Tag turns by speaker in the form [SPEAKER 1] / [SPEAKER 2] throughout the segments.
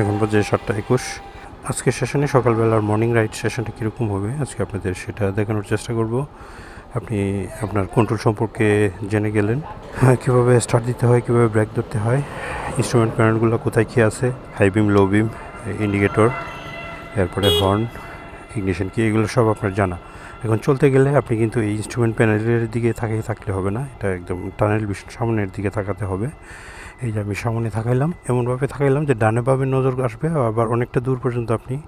[SPEAKER 1] এখন বাজে সাতটা একুশ। আজকের সেশনে সকালবেলার মর্নিং রাইড সেশনটা কীরকম হবে, আজকে আপনাদের সেটা দেখানোর চেষ্টা করব। আপনি আপনার কন্ট্রোল সম্পর্কে জেনে গেলেন। হ্যাঁ কীভাবে স্টার্ট দিতে হয়, কীভাবে ব্রেক ধরতে হয় ইনস্ট্রুমেন্ট প্যানেলগুলো কোথায় কী আছে high beam low beam indicator এরপরে হর্ন ইগনিশন কি এগুলো সব আপনার জানা। এখন চলতে গেলে আপনি কিন্তু এই ইনস্ট্রুমেন্ট প্যানেলের দিকে তাকিয়ে থাকলে হবে না, এটা একদম টানেল সামনের দিকে তাকাতে হবে। এই যে আমি সামনে থাকাইলাম, এমনভাবে থাকাইলাম যে ডানে বামে নজর আসবে, আবার অনেকটা দূর পর্যন্ত আপনি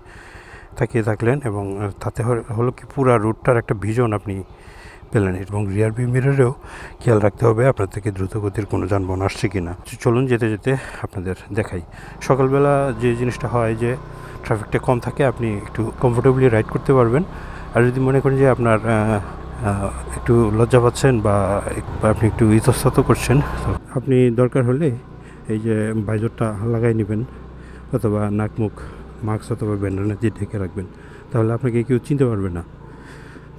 [SPEAKER 1] তাকিয়ে থাকলেন এবং তাতে হল- কি পুরা রুটটার একটা ভিজন আপনি পেলেন এবং রিয়ার ভি মিররেও খেয়াল রাখতে হবে আপনার থেকে দ্রুত গতির কোনো যানবাহন আসছে কি না চলুন যেতে যেতে আপনাদের দেখাই। সকালবেলা যে জিনিসটা হয় যে ট্রাফিকটা কম থাকে, আপনি একটু কমফোর্টেবলি রাইড করতে পারবেন। আর যদি মনে করেন যে আপনার একটু লজ্জা পাচ্ছেন বা আপনি একটু ইতস্তত করছেন আপনি দরকার হলে এই যে বাইজরটা লাগাই নেবেন অথবা নাক মুখ, মাস্ক অথবা ব্যান্ডানা দিয়ে ঢেকে রাখবেন, তাহলে আপনাকে কেউ চিনতে পারবে না।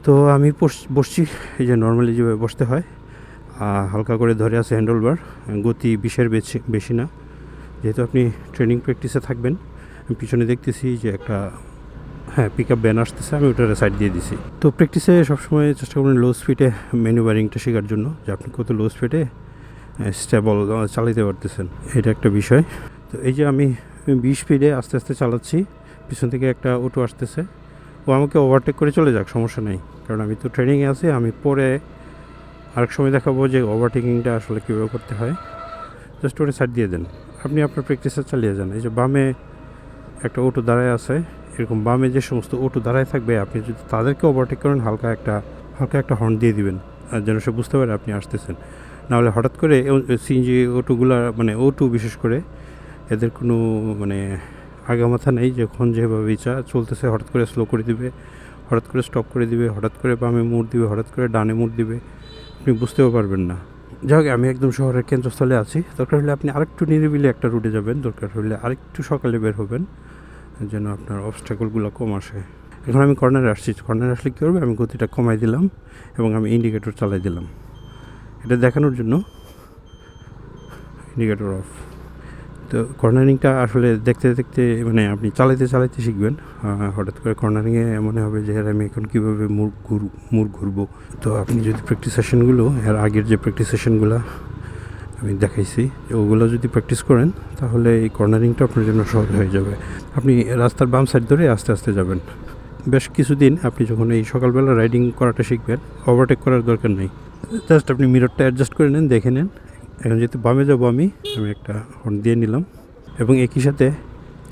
[SPEAKER 1] তো আমি বস- বসছি, এই যে নর্মালি যেভাবে বসতে হয় হালকা করে ধরে আছে হ্যান্ডেলবার গতি বিশের বেশি বেশি না। যেহেতু আপনি ট্রেনিং প্র্যাকটিসে থাকবেন পিছনে দেখতেছি যে একটা হ্যাঁ পিক আপ ব্যান আসতেছে, আমি ওটার সাইড দিয়ে দিছি। তো প্র্যাকটিসে সবসময় চেষ্টা করবেন লো স্পিডে ম্যানুভারিংটা শেখার জন্য, যে আপনি কত লো স্পিডে স্টেবল চালাতে পারতেছেন। এটা একটা বিষয়। তো এই যে আমি বিশ স্পিডে আস্তে আস্তে চালাচ্ছি, পিছন থেকে একটা অটো আসতেছে। ও আমাকে ওভারটেক করে চলে যাক, সমস্যা নেই। কারণ আমি তো ট্রেনিংয়ে আছি, আমি পরে আরেক সময় দেখাবো যে ওভারটেকিংটা আসলে কীভাবে করতে হয়। জাস্ট ওটা সাইড দিয়ে দেন। আপনি আপনার প্র্যাকটিসে চালিয়ে যান। এই যে বামে একটা অটো দাঁড়ায় আছে। এরকম বামে যে সমস্ত অটো দাঁড়ায় থাকবে, আপনি যদি তাদেরকে ওভারটেক করেন, হালকা একটা হালকা একটা হর্ন দিয়ে দিবেন যেন সে বুঝতে পারে আপনি আসতেছেন। নাহলে হঠাৎ করে সিএনজি অটোগুলা মানে অটো বিশেষ করে, এদের কোনো মানে আগামাথা নেই যখন যেভাবে ইচ্ছা চলতেছে, হঠাৎ করে স্লো করে দিবে, হঠাৎ করে স্টপ করে দিবে, হঠাৎ করে বামে মুড় দিবে, হঠাৎ করে ডানে মুড় দিবে, আপনি বুঝতেও পারবেন না। যাই হোক, আমি একদম শহরের কেন্দ্রস্থলে আছি। দরকার হলে আপনি আরেকটু নিরিবিলি একটা রুটে যাবেন, দরকার হলে আরেকটু সকালে বের হবেন। যেন আপনার অবস্টাকলগুলো কম আসে। এখন আমি কর্নারে আসছি। কর্নারে আসলে কী করবে? আমি গতিটা কমাই দিলাম এবং আমি ইন্ডিকেটর চালাই দিলাম। এটা দেখানোর জন্য ইন্ডিকেটর অফ তো কর্নারিংটা আসলে দেখতে দেখতে মানে আপনি চালাইতে চালাইতে শিখবেন। হঠাৎ করে কর্নারিংয়ে মনে হবে যে আমি এখন কীভাবে মুড় ঘুর, মুড় ঘুরবো? তো আপনি যদি প্র্যাকটিস সেশনগুলো এর আগের যে প্র্যাকটিস সেশনগুলো আমি দেখাইছি। ওগুলো যদি প্র্যাকটিস করেন, তাহলে এই কর্নারিংটা আপনার জন্য সহজ হয়ে যাবে। আপনি রাস্তার বাম সাইড ধরে আস্তে আস্তে যাবেন। বেশ কিছুদিন আপনি যখন এই সকালবেলা রাইডিং করাটা শিখবেন ওভারটেক করার দরকার নেই। জাস্ট আপনি মিররটা অ্যাডজাস্ট করে নেন, দেখে নেন। এখন যেহেতু বামে যাব আমি আমি একটা হর্ন দিয়ে নিলাম। এবং একই সাথে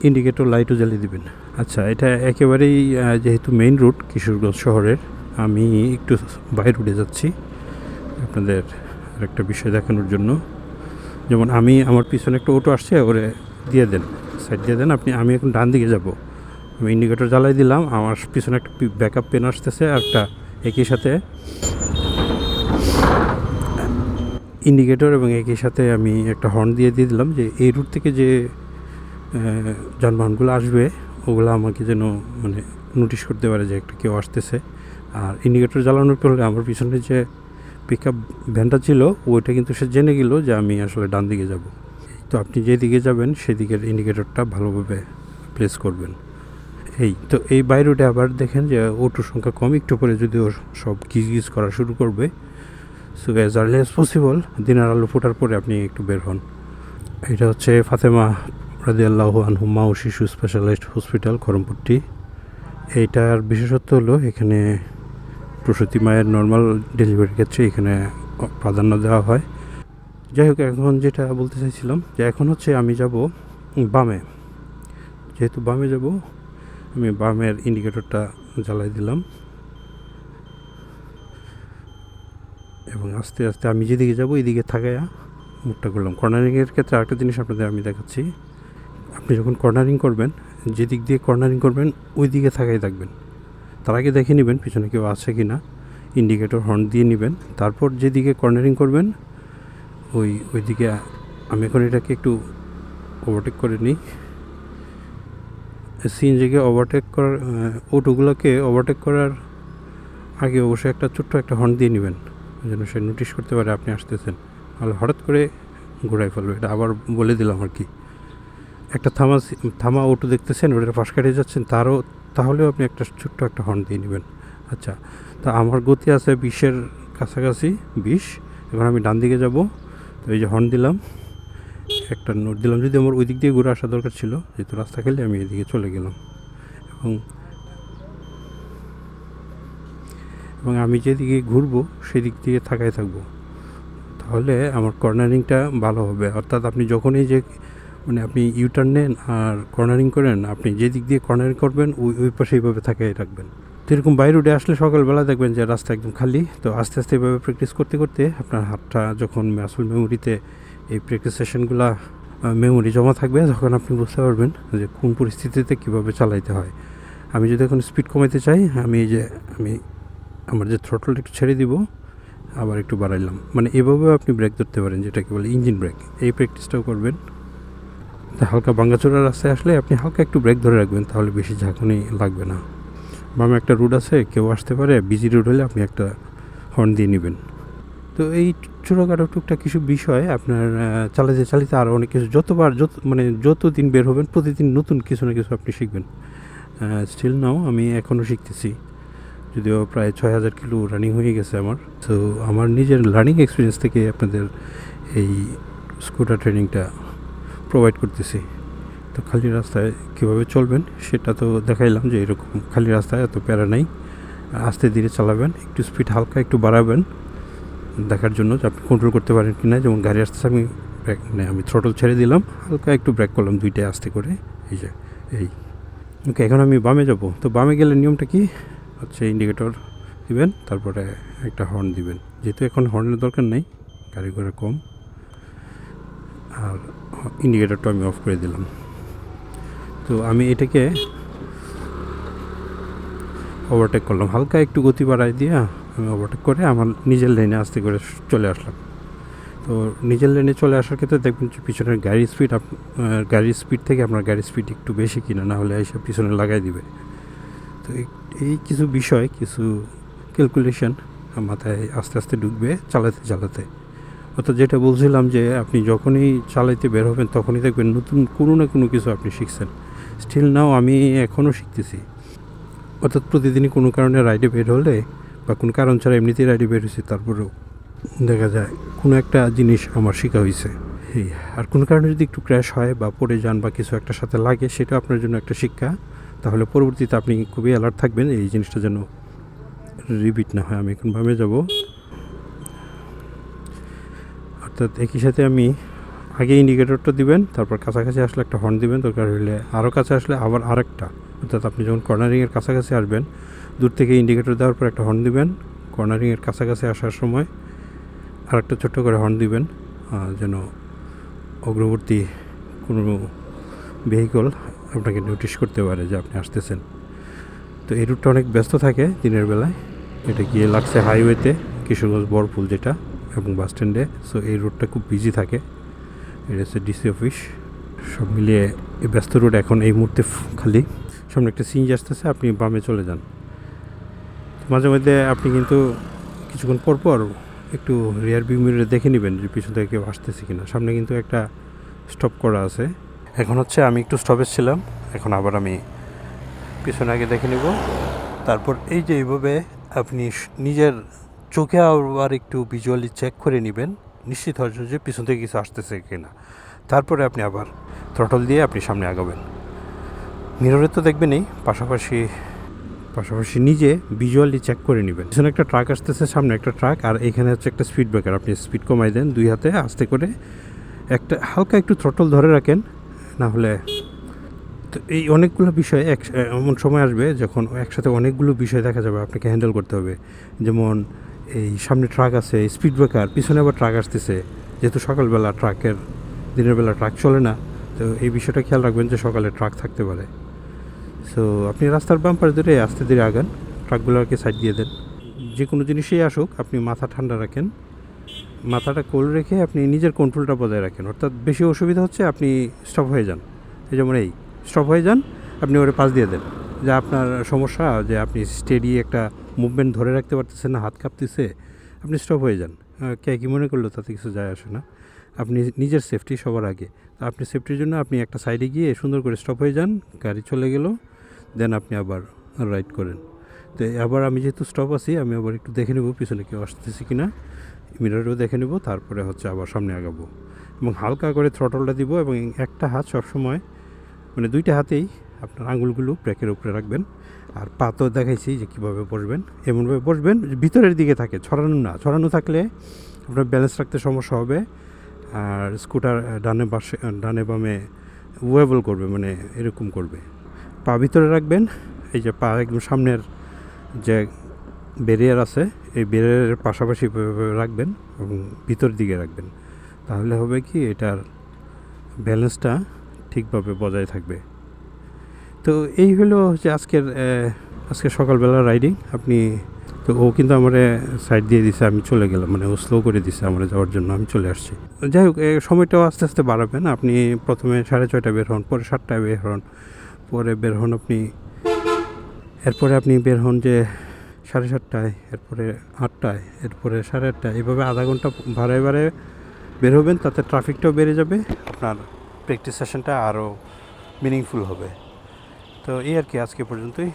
[SPEAKER 1] ইন্ডিকেটর লাইটও জ্বালিয়ে দিবেন। আচ্ছা এটা একেবারেই যেহেতু মেইন রুট কিশোরগঞ্জ শহরের, আমি একটু বাই রুটে যাচ্ছি। আপনাদের একটা বিষয় দেখানোর জন্য। যেমন আমি আমার পিছনে একটা অটো আসছে, ওরে দিয়ে দেন সাইড দিয়ে দেন, আপনি, আমি এখন ডান দিকে যাব। আমি ইন্ডিকেটর জ্বালাই দিলাম, আমার পিছনে একটা ব্যাকআপ পেন আসতেছে একটা একই সাথে ইন্ডিকেটর এবং একই সাথে আমি একটা হর্ন দিয়ে দিয়ে দিলাম যে এই রুট থেকে যে যানবাহনগুলো আসবে, ওগুলো আমাকে যেন মানে নোটিশ করতে পারে যে একটা কেউ আসতেছে। আর ইন্ডিকেটর জ্বালানোর পরে আমার পিছনে যে পিক আপ ভ্যানটা ছিল, ওইটা কিন্তু সে জেনে গেল যে আমি আসলে ডান দিকে যাব। তো আপনি যেদিকে যাবেন সেদিকের ইন্ডিকেটরটা ভালোভাবে প্লেস করবেন। এই, তো এই বাই রুটে আবার দেখেন যে অটোর সংখ্যা কম, একটু পরে যদি ও সব গিজ গিজ করা শুরু করবে so as early as possible দিনের আলো ফোটার পরে আপনি একটু বের হন। এটা হচ্ছে ফাতেমা রাজি আল্লাহ আনহুমা ও শিশু স্পেশালাইজড হসপিটাল খরমপুরটি এইটার বিশেষত্ব হলো এখানে প্রসূতি মায়ের নর্মাল ডেলিভারির ক্ষেত্রে এখানে প্রাধান্য দেওয়া হয়। যাই হোক, এখন যেটা বলতে চাইছিলাম যে এখন হচ্ছে আমি যাব বামে। যেহেতু বামে যাব, আমি বামের ইন্ডিকেটরটা জ্বালাই দিলাম। এবং আস্তে আস্তে আমি যেদিকে যাব, এদিকে থাকায়া মুখটা করলাম। কর্নারিংয়ের ক্ষেত্রে আরেকটা জিনিস আপনাদের আমি দেখাচ্ছি। আপনি যখন কর্নারিং করবেন, যেদিক দিয়ে কর্নারিং করবেন ওই দিকে থাকাই থাকবেন। তার আগে দেখে নেবেন, পিছনে কেউ আছে কি না। ইন্ডিকেটর হর্ন দিয়ে নেবেন। তারপর যেদিকে কর্নারিং করবেন, ওই ওই দিকে আমি এখন এটাকে একটু ওভারটেক করে নিই। সিএনজিকে ওভারটেক করার অটোগুলোকে ওভারটেক করার আগে অবশ্যই একটা ছোট্ট একটা হর্ন দিয়ে নেবেন। যেন সে নোটিশ করতে পারে আপনি আসতেছেন। তাহলে হঠাৎ করে ঘোরাই ফেলবে। এটা আবার বলে দিলাম আর কি। একটা থামা থামা অটো দেখতেছেন, ওটার পাশ কাটিয়ে যাচ্ছেন, তারও, তাহলেও আপনি একটা ছোট্ট একটা হর্ন দিয়ে নেবেন। আচ্ছা তা আমার গতি আছে বিশের কাছাকাছি, বিশ, এবার আমি ডান দিকে যাব। তো এই যে হর্ন দিলাম, একটা নোট দিলাম, যদি আমার ওই দিক দিয়ে ঘুরে আসা দরকার ছিল, যেহেতু রাস্তা খেলে আমি এদিকে চলে গেলাম। এবং এবং আমি যেদিকে ঘুরবো, সেদিক দিয়ে থাকায় থাকব। তাহলে আমার কর্নারিংটা ভালো হবে। অর্থাৎ আপনি যখনই যে মানে আপনি ইউটার্ন নেন আর কর্নারিং করেন, আপনি যে দিক দিয়ে কর্নারিং করবেন, ওই ওই পাশে এইভাবে থাকাই রাখবেন। তো এরকম বাইরে উঠে আসলে সকালবেলা দেখবেন যে রাস্তা একদম খালি। তো আস্তে আস্তে এভাবে প্র্যাকটিস করতে করতে আপনার হাতটা যখন আসল মেমোরিতে এই প্র্যাকটিস সেশনগুলা মেমোরি জমা থাকবে, তখন আপনি বুঝতে পারবেন যে কোন পরিস্থিতিতে কীভাবে চালাইতে হয়। আমি যদি এখন স্পিড কমাইতে চাই, আমি এই যে, আমি আমার যে থ্রটলটা একটু ছেড়ে দিব, আবার একটু বাড়াইলাম। মানে এভাবেও আপনি ব্রেক ধরতে পারেন, যেটাকে বলে ইঞ্জিন ব্রেক এই প্র্যাকটিসটাও করবেন। হালকা ভাঙ্গাচোরা রাস্তায় আসলে আপনি হালকা একটু ব্রেক ধরে রাখবেন, তাহলে বেশি ঝাঁকুনি লাগবে না। বামে একটা রুট আছে, কেউ আসতে পারে বিজি রুট হলে আপনি একটা হর্ন দিয়ে নেবেন। তো এই ছোটোখাটো টুকটাক কিছু বিষয় আপনার চালাতে চালাতে আরও অনেক কিছু, যতবার, যত মানে যত দিন বের হবেন, প্রতিদিন নতুন কিছু না কিছু আপনি শিখবেন। স্টিল নাও আমি এখনও শিখতেছি। যদিও প্রায় ছয় হাজার কিলো রানিং হয়ে গেছে আমার। তো আমার নিজের লার্নিং এক্সপিরিয়েন্স থেকে আপনাদের এই স্কুটার ট্রেনিংটা প্রোভাইড করতেছি। তো খালি রাস্তায় কীভাবে চলবেন সেটা তো দেখাইলাম যে এরকম খালি রাস্তায় এত প্যারা নাই। আস্তে ধীরে চালাবেন, একটু স্পিড হালকা একটু বাড়াবেন। দেখার জন্য যে আপনি কন্ট্রোল করতে পারেন কি না যেমন গাড়ি আসতেছে, আমি ব্রেক মানে আমি থ্রটল ছেড়ে দিলাম, হালকা একটু ব্রেক করলাম দুইটাই আস্তে করে, এই যে, এই। ওকে এখন আমি বামে যাব। তো বামে গেলে নিয়মটা কি? হচ্ছে ইন্ডিকেটর দিবেন, তারপরে একটা হর্ন দিবেন। যেহেতু এখন হর্নের দরকার নেই, গাড়ি ঘোড়া কম। আর ইন্ডিকেটরটা আমি অফ করে দিলাম। তো আমি এটাকে ওভারটেক করলাম। হালকা একটু গতি বাড়াই দিয়া আমি ওভারটেক করে আমার নিজের লাইনে আস্তে করে চলে আসলাম। তো নিজের লাইনে চলে আসার ক্ষেত্রে দেখবেন যে পিছনের গাড়ির স্পিড আপ গাড়ির স্পিড থেকে আপনার গাড়ির স্পিড একটু বেশি কিনা, না হলে এসে পিছনে লাগাই দিবে। তো এই কিছু বিষয়, কিছু ক্যালকুলেশন মাথায় আস্তে আস্তে ঢুকবে চালাতে চালাতে। অর্থাৎ যেটা বলছিলাম যে আপনি যখনই চালাইতে বের হবেন, তখনই দেখবেন নতুন কোনো না কোনো কিছু আপনি শিখছেন। স্টিল নাও আমি এখনও শিখতেছি। অর্থাৎ প্রতিদিনই কোনো কারণে রাইডে বের হলে বা কোনো কারণ ছাড়া এমনিতেই রাইডে বের হয়েছি, তারপরেও দেখা যায় কোনো একটা জিনিস আমার শেখা হয়েছে এই, আর কোনো কারণে যদি একটু ক্র্যাশ হয় বা পড়ে যান বা কিছু একটা সাথে লাগে, সেটা আপনার জন্য একটা শিক্ষা। তাহলে পরবর্তীতে আপনি খুবই অ্যালার্ট থাকবেন, এই জিনিসটা যেন রিপিট না হয়। আমি এখন ভাবে যাব। অর্থাৎ একই সাথে আমি আগে ইন্ডিকেটরটা দিবেন, তারপর কাছাকাছি আসলে একটা হর্ন দিবেন, দরকার হলে আরও কাছে আসলে আবার আরেকটা। অর্থাৎ আপনি যখন কর্নারিংয়ের কাছাকাছি আসবেন, দূর থেকে ইন্ডিকেটর দেওয়ার পর একটা হর্ন দিবেন। কর্নারিংয়ের কাছাকাছি আসার সময় আরেকটা ছোট্ট করে হর্ন দিবেন যেন অগ্রবর্তী কোনো ভেহিকল আপনাকে নোটিশ করতে পারে যে আপনি আসতেছেন। তো এই রুটটা অনেক ব্যস্ত থাকে দিনের বেলায়। এটা গিয়ে লাগছে হাইওয়েতে কিশোরগঞ্জ বরপুল যেটা। এবং বাস স্ট্যান্ডে সো এই রোডটা খুব বিজি থাকে। এটা হচ্ছে ডিসি অফিস সব মিলিয়ে এই ব্যস্ত রোড এখন এই মুহূর্তে খালি। সামনে একটা সিঞ্জ আসতেছে, আপনি বামে চলে যান। মাঝে মধ্যে আপনি কিন্তু কিছুক্ষণ পর পর একটু রিয়ার ভিউ মিররে দেখে নেবেন যে পিছন থেকে কেউ আসতেছে কিনা। সামনে কিন্তু একটা স্টপ করা আছে। এখন হচ্ছে আমি একটু স্টপেজ ছিলাম। এখন আবার আমি পিছনে আগে দেখে নিব। তারপর এই যে এইভাবে আপনি নিজের চোখে আবার একটু ভিজুয়ালি চেক করে নেবেন, নিশ্চিত হওয়ার যে পিছন থেকে কিছু আসতেছে কিনা। তারপরে আপনি আবার থ্রটল দিয়ে আপনি সামনে আগাবেন। মিররে তো দেখবেনই পাশাপাশি পাশাপাশি নিজে ভিজুয়ালি চেক করে নেবেন। পিছনে একটা ট্রাক আসতেছে, সামনে একটা ট্রাক আর এখানে হচ্ছে একটা স্পিড ব্রেকার আপনি স্পিড কমাই দেন দুই হাতে, আস্তে করে একটা, হালকা একটু থ্রটল ধরে রাখেন, না হলে তো এই অনেকগুলো বিষয় এক, এমন সময় আসবে যখন একসাথে অনেকগুলো বিষয় দেখা যাবে, আপনাকে হ্যান্ডেল করতে হবে। যেমন এই সামনে ট্রাক আছে স্পিড ব্রেকার পিছনে আবার ট্রাক আসতেছে। যেহেতু সকালবেলা ট্রাকের দিনের বেলা ট্রাক চলে না, তো এই বিষয়টা খেয়াল রাখবেন যে সকালে ট্রাক থাকতে পারে। সো আপনি রাস্তার বাম্পার ধরে আস্তে ধীরে আগান ট্রাকগুলোকে সাইড দিয়ে দেন। যে কোনো জিনিসেই আসুক, আপনি মাথা ঠান্ডা রাখেন। মাথাটা কোল রেখে আপনি নিজের কন্ট্রোলটা বজায় রাখেন। অর্থাৎ বেশি অসুবিধা হচ্ছে আপনি স্টপ হয়ে যান। এই যেমন এই স্টপ হয়ে যান, আপনি ওরে পাশ দিয়ে দেন। যা আপনার সমস্যা, যে আপনি স্টেডি একটা মুভমেন্ট ধরে রাখতে পারতেছেন না, হাত কাঁপতেছে, আপনি স্টপ হয়ে যান। কে কী মনে করল তাতে কিছু যায় আসে না। আপনি নিজের সেফটি সবার আগে। আপনি সেফটির জন্য আপনি একটা সাইডে গিয়ে সুন্দর করে স্টপ হয়ে যান, গাড়ি চলে গেল দেন আপনি আবার রাইড করেন। তো আবার আমি যেহেতু স্টপ আছি, আমি আবার একটু দেখে নেব পিছনে কেউ আসতেছে কি না মিররেও দেখে নেব, তারপরে হচ্ছে আবার সামনে আগাবো। এবং হালকা করে থ্রটলটা দিব এবং একটা হাত সবসময় মানে দুইটা হাতেই আপনার আঙুলগুলো ব্রেকের উপরে রাখবেন। আর পা তো দেখাইছি যে কীভাবে বসবেন। এমনভাবে বসবেন, ভিতরের দিকে থাকে, ছড়ানো না। ছড়ানো থাকলে আপনার ব্যালেন্স রাখতে সমস্যা হবে। আর স্কুটার ডানে পাশে ডানে বামে ওয়েবল করবে মানে এরকম করবে। পা ভিতরে রাখবেন, এই যে পা একদম সামনের যে ব্যারিয়ার আছে, এই ব্যারিয়ারের পাশাপাশি রাখবেন এবং ভিতর দিকে রাখবেন। তাহলে হবে কি, এটার ব্যালেন্সটা ঠিকভাবে বজায় থাকবে। তো এই হলো যে আজকের আজকে সকালবেলা রাইডিং আপনি, তো ও কিন্তু আমার সাইড দিয়ে দিছে, আমি চলে গেলাম। মানে ও স্লো করে দিছে আমার যাওয়ার জন্য, আমি চলে আসছি। যাই হোক সময়টাও আস্তে আস্তে বাড়াবেন। আপনি প্রথমে সাড়ে ছয়টায় বের হন, পরে সাতটায় বের হন। পরে বের হন আপনি, এরপরে আপনি বের হন যে সাড়ে সাতটায়, এরপরে আটটায়, এরপরে সাড়ে আটটায়। এভাবে আধা ঘণ্টা ভাড়ায় ভাড়ায় বের হবেন, তাতে ট্রাফিকটাও বেড়ে যাবে, আপনার প্র্যাকটিস সেশনটা আরও মিনিংফুল হবে। তো এই আর কি আজকে পর্যন্তই।